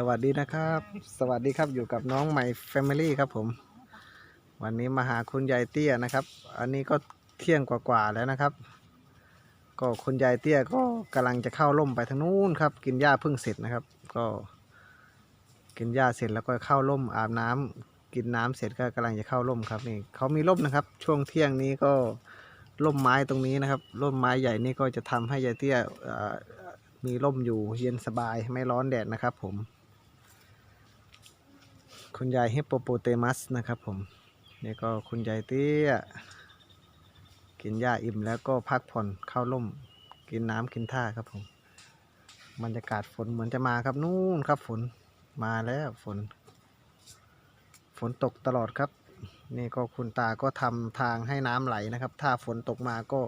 สวัสดีนะครับ สวัสดีครับอยู่กับน้องใหม่แฟมิลี่ครับผม วันนี้มาหาคุณยายเตี้ยนะครับ อันนี้ก็เที่ยงกว่าๆแล้วนะครับ ก็คุณยายเตี้ยก็กำลังจะเข้าร่มไปทางนู้นครับ กินหญ้าเพิ่งเสร็จนะครับ ก็ กินหญ้าเสร็จแล้วก็เข้าร่มอาบน้ำกินน้ำเสร็จก็กำลังจะเข้าร่มครับนี่เขามีร่มนะครับ ช่วงเที่ยงนี้ก็ร่มไม้ตรงนี้นะครับร่มไม้ใหญ่นี่ก็จะทำให้ยายเตี้ยมีร่มอยู่เย็นสบายไม่ร้อนแดดนะครับผม คุณยายฮิปโปโปเตมัสนะครับผมนี่ก็คุณยายเตี้ย กินหญ้าอิ่มแล้วก็พักผ่อนเข้าร่ม กินน้ำกินท่าครับผมบรรยากาศฝนเหมือนจะมาครับนู่นครับฝนมาแล้วฝน ฝนตกตลอดครับ นี่ก็คุณตาก็ทำทางให้น้ำไหลนะครับ ถ้าฝนตกมาก็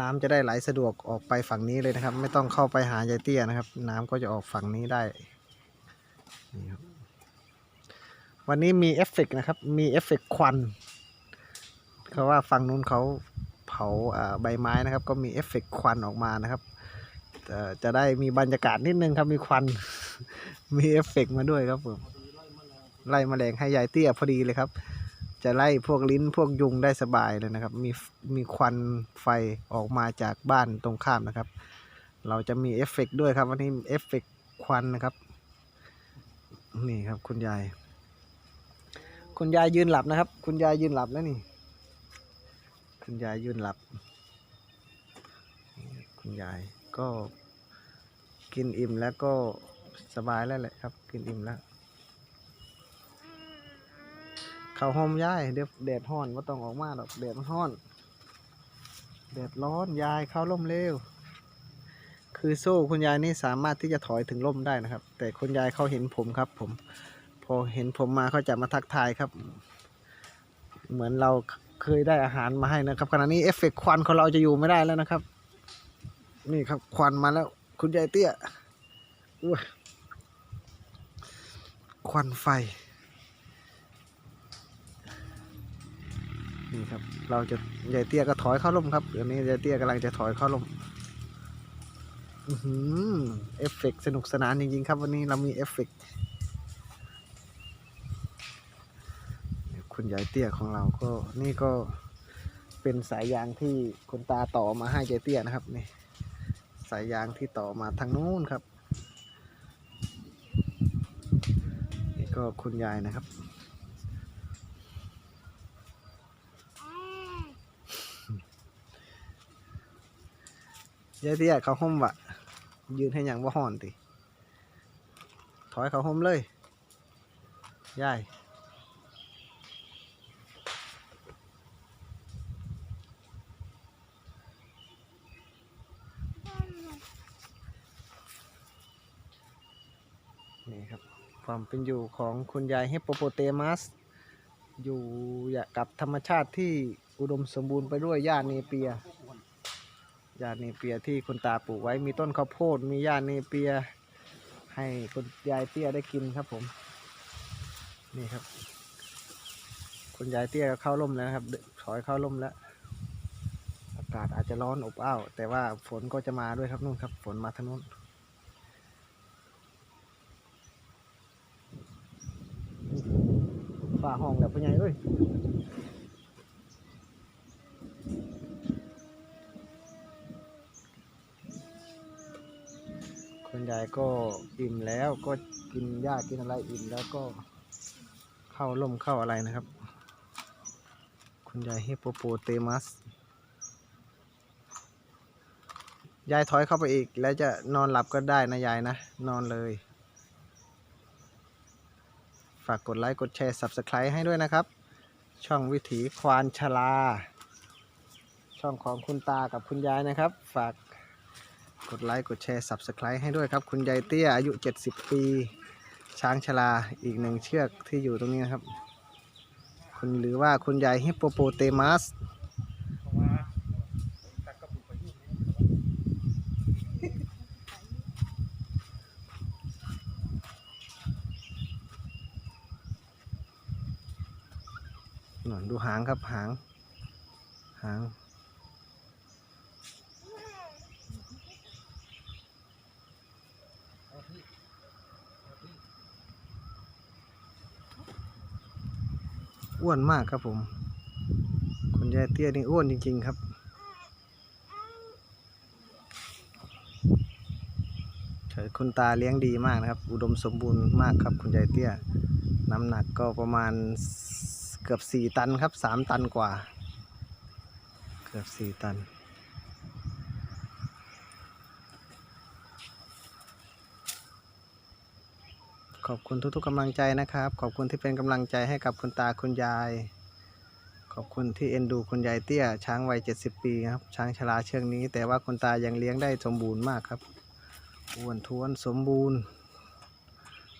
น้ำจะได้ไหลสะดวกออกไปฝั่งนี้เลยนะครับ ไม่ต้องเข้าไปหายายเตี้ยนะครับ น้ำก็จะออกฝั่งนี้ได้นี่ครับ วันนี้มีเอฟเฟกต์นะครับ มีเอฟเฟกต์ควันเขาว่าฝั่งนู้นเขาเผาใบไม้นะครับ ก็มีเอฟเฟกต์ควันออกมานะครับจะได้มีบรรยากาศนิดนึงครับมีควัน มีเอฟเฟกต์มาด้วยครับผมไล่แมลงให้ยายเตี้ยพอดีเลยครับ จะไล่พวกลิ้นพวกยุงได้สบายเลยนะครับ มีมีควันไฟออกมาจากบ้านตรงข้ามนะครับ เราจะมีเอฟเฟกต์ด้วยครับ วันนี้เอฟเฟกต์ควันนะครับ นี่ครับคุณยาย คุณยายยืนหลับนะครับ คุณยายยืนหลับแล้วนี่ คุณยายยืนหลับ คุณยายก็กินอิ่มแล้วก็สบายแล้วแหละครับ กินอิ่มแล้ว เขาห่มยายเดี๋ยวแดดร้อนว่าต้องออกมาหรอกแดดมันร้อนแดดร้อนยายเข้าร่มเร็วคือโซ่คุณยายนี่สามารถที่จะถอยถึงร่มได้นะครับ แต่คุณยายเขาเห็นผมครับผม พอเห็นผมมาเขาจะมาทักทายครับ เหมือนเราเคยได้อาหารมาให้นะครับขณะนี้เอฟเฟกต์ควันของเราจะอยู่ไม่ได้แล้วนะครับ นี่ครับควันมาแล้ว คุณยายเตี้ยอุ้ยควันไฟ นี่ครับ เราจะยายเตี้ยก็ถอยเข้าร่มครับเดี๋ยวนี้ยายเตี้ยกำลังจะถอยเข้าร่มอือหือเอฟเฟกต์สนุกสนานจริงๆครับ วันนี้เรามีเอฟเฟกต์คุณ ยายเตี้ยของเราก็นี่ก็เป็นสายยางที่คุณตาต่อมาให้ยายเตี้ยนะครับนี่สายยางที่ต่อมาทางนู้นครับนี่ก็คุณยายนะครับยายเตี้ยเขาห่มวะยืนให้ยังว่าห่อนติถอยเขาห่มเลยยาย นี่ครับความเป็นอยู่ของคุณยายฮิปโปโปเตมัส อยู่กับธรรมชาติที่อุดมสมบูรณ์ไปด้วยหญ้าเนเปียหญ้าเนเปียที่คุณตาปลูกไว้มีต้นข้าวโพดมีหญ้าเนเปีย ให้คุณยายเตี้ยได้กินครับผมนี่ครับ คุณยายเตี้ยก็เข้าร่มแล้วครับ ถอยเข้าร่มแล้วอากาศอาจจะร้อนอบอ้าวแต่ว่าฝนก็จะมาด้วยครับนู่นครับ ฝนมาทางนู้น ฝ่าห้องแล้วพ่อใหญ่เอ้ยคุณยายก็อิ่มแล้วก็กินหญ้ากินอะไรอิ่มแล้วก็เข้าร่มเข้าอะไรนะครับ คุณยายฮิปโปโปเตมัสยายถอยเข้าไปอีกแล้วจะนอนหลับก็ได้นะยายนะ นอนเลย ฝากกดไลค์ กดแชร์ Subscribe ให้ด้วยนะครับ ช่องวิถีควานชลา ช่องของคุณตากับคุณยายนะครับ ฝากกดไลค์กดแชร์ Subscribe ให้ด้วยครับ คุณยายเตี้ยอายุ 70 ปี ช้างชลาอีกหนึ่งเชือกที่อยู่ตรงนี้นะครับ คุณหรือว่าคุณยายฮิปโปโปเตมัสางครับหาง หาง อ้วนมากครับผม คุณยายเตี้ยนี่อ้วนจริง ๆ ครับคุณตาเลี้ยงดีมากนะครับ อุดมสมบูรณ์มากครับคุณยายเตี้ย น้ำหนักก็ประมาณ กือบสี่ตันครับสามตันกว่า เกือบสี่ตัน ขอบคุณทุกๆกำลังใจนะครับ ขอบคุณที่เป็นกำลังใจให้กับคุณตาคุณยาย ขอบคุณที่เอ็นดูคุณยายเตี้ย ช้างวัย70ปีครับ ช้างชราเชือกนี้ แต่ว่าคุณตายังเลี้ยงได้สมบูรณ์มากครับอ้วนท้วนสมบูรณ์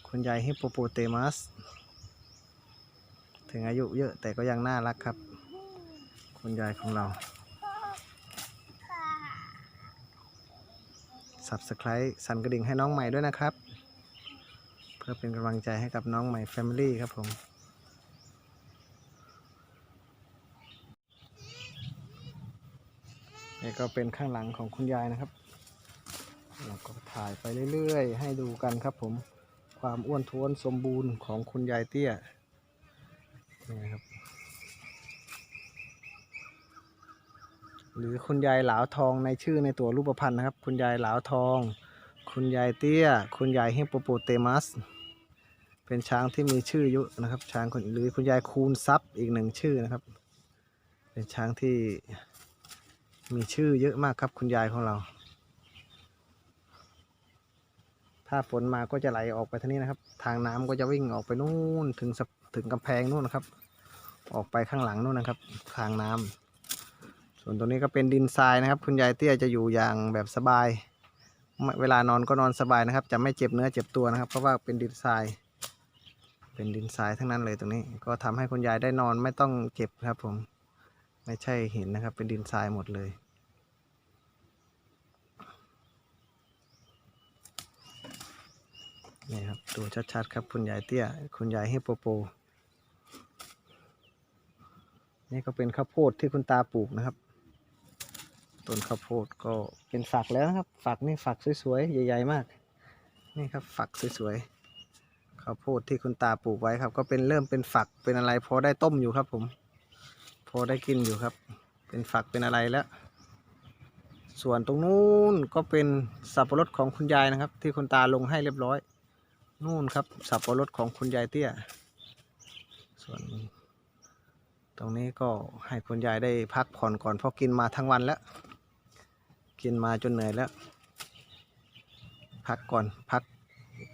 คุณยายฮิปโปโปเตมัส ถึงอายุเยอะแต่ก็ยังน่ารักครับ คุณยายของเรา Subscribe สั่นกระดิ่งให้น้องใหม่ด้วยนะครับ เพื่อเป็นกำลังใจให้กับน้องใหม่ Family ครับผม นี่ก็เป็นข้างหลังของคุณยายนะครับ เราก็ถ่ายไปเรื่อยๆ ให้ดูกันครับผม ความอ้วนท้วนสมบูรณ์ของคุณยายเตี้ย นี่ครับหรือคุณยายหลาวทองในชื่อในตัวรูปพรรณนะครับ คุณยายหลาวทอง คุณยายเตี้ย คุณยายเฮปโปโปเตมัส เป็นช้างที่มีชื่อยุนะครับ ช้างคนหรือคุณยายคูณทรัพย์อีกหนึ่งชื่อนะครับ เป็นช้างที่มีชื่อเยอะมากครับคุณยายของเรา ถ้าฝนมาก็จะไหลออกไปทางนี้นะครับ ทางน้ำก็จะวิ่งออกไปนู่นถึงสะ ถึงกำแพงนู่นนะครับ ออกไปข้างหลังนู่นนะครับ ทางน้ำส่วนตรงนี้ก็เป็นดินทรายนะครับ คุณยายเตี้ยจะอยู่อย่างแบบสบาย เวลานอนก็นอนสบายนะครับ จะไม่เจ็บเนื้อเจ็บตัวนะครับ เพราะว่าเป็นดินทราย เป็นดินทรายทั้งนั้นเลยตรงนี้ ก็ทำให้คุณยายได้นอนไม่ต้องเจ็บครับผม ไม่ใช่หินนะครับ เป็นดินทรายหมดเลยนี่ครับดูชัดๆครับคุณยายเตี้ย คุณยายฮิปโปโป นี่ก็เป็นข้าวโพดที่คุณตาปลูกนะครับ ต้นข้าวโพดก็เป็นฝักแล้วนะครับ ฝักนี่ฝักสวยๆ ใหญ่ ๆ มาก นี่ครับฝักสวยๆ ข้าวโพดที่คุณตาปลูกไว้ครับ ก็เป็นเริ่มเป็นฝักเป็นอะไรพอได้ต้มอยู่ครับ ผม พอได้กินอยู่ครับ เป็นฝักเป็นอะไรแล้ว ส่วนตรงนู้นก็เป็นสับปะรดของคุณยายนะครับ ที่คุณตาลงให้เรียบร้อย นู่นครับ สับปะรดของคุณยายเตี้ย ตรงนี้ก็ให้คุณยายได้พักผ่อนก่อนเพราะกินมาทั้งวันแล้ว กินมาจนเหนื่อยแล้ว พักก่อนพัก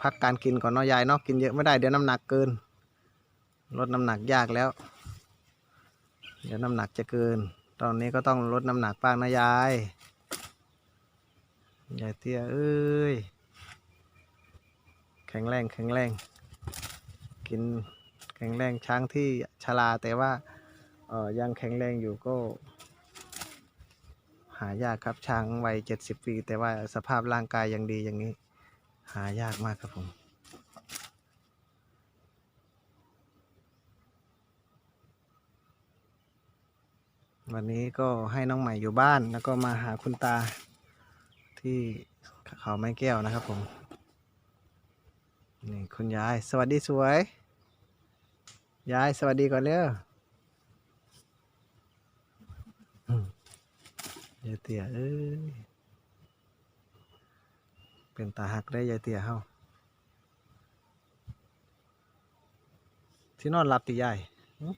พักการกินก่อนเนาะยายเนาะกินเยอะไม่ได้เดี๋ยวน้ำหนักเกิน ลดน้ำหนักยากแล้ว เดี๋ยวน้ำหนักจะเกิน ตอนนี้ก็ต้องลดน้ำหนักบ้างนะยายยายเตี้ยเอ้ยแข็งแรงแข็งแรง กินแข็งแรงช้างที่ชราแต่ว่า ยังแข็งแรงอยู่ก็ หายากครับช้างวัยเจ็ดสิบปี แต่ว่าสภาพร่างกายยังดีอย่างนี้ หายากมากครับผมวันนี้ก็ให้น้องใหม่อยู่บ้านแล้วก็มาหาคุณตาที่เขาไม้แก้วนะครับผม นี่คุณยาย สวัสดีสวย ยายสวัสดีก่อนเร็วอืม ยายเตี่ยเอ้ย เป็นตาหักได้ยายเตี่ยเฮาที่นอนหลับติยายหึ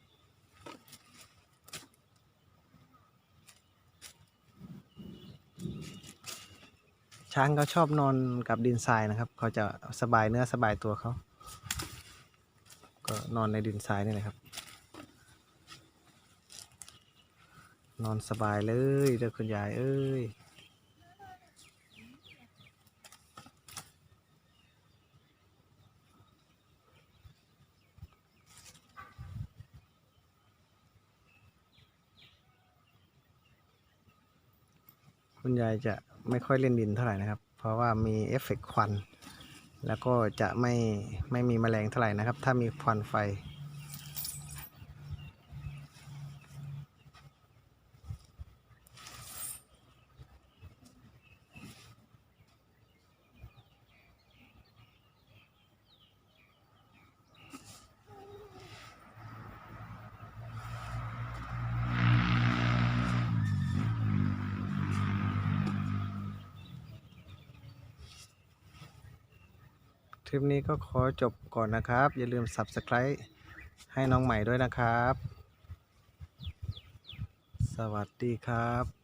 ช้างเขาชอบนอนกับดินทรายนะครับ เขาจะสบายเนื้อสบายตัวเขา ก็นอนในดินทรายนี่แหละครับ อนสบายเลยเด้อคุณยายเอ้ยคุณยายจะไม่ค่อยเล่นดินเท่าไหร่นะครับ เพราะว่ามีเอฟเฟกต์ควัน แล้วก็จะไม่ไม่มีแมลงเท่าไหร่นะครับ ถ้ามีควันไฟ ลิปนี้ก็ขอจบก่อนนะครับ อย่าลืม Subscribe ให้น้องใหม่ด้วยนะครับ สวัสดีครับ